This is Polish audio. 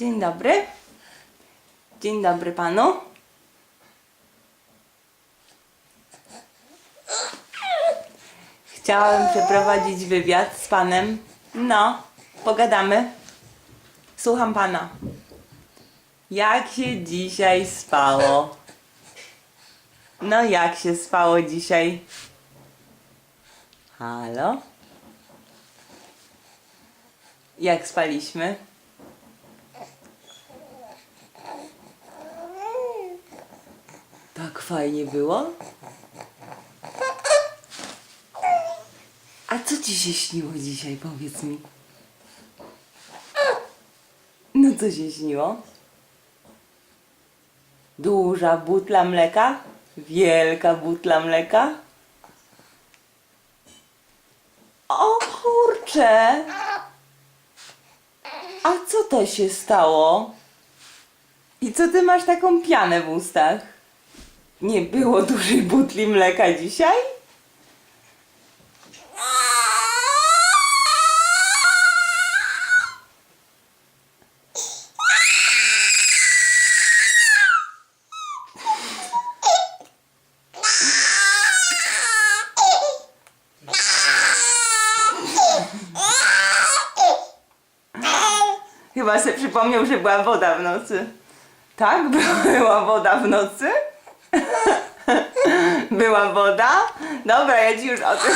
Dzień dobry. Dzień dobry panu. Chciałam przeprowadzić wywiad z panem. No, pogadamy. Słucham pana. Jak się dzisiaj spało? No, jak się spało dzisiaj? Halo? Jak spaliśmy? Tak fajnie było? A co ci się śniło dzisiaj, powiedz mi? No co się śniło? Duża butla mleka? Wielka butla mleka? O kurcze! A co to się stało? I co ty masz taką pianę w ustach? Nie było dużej butli mleka dzisiaj? Chyba sobie przypomniał, że była woda w nocy. Tak? Była woda w nocy? Była woda? Dobra, ja ci już o tym.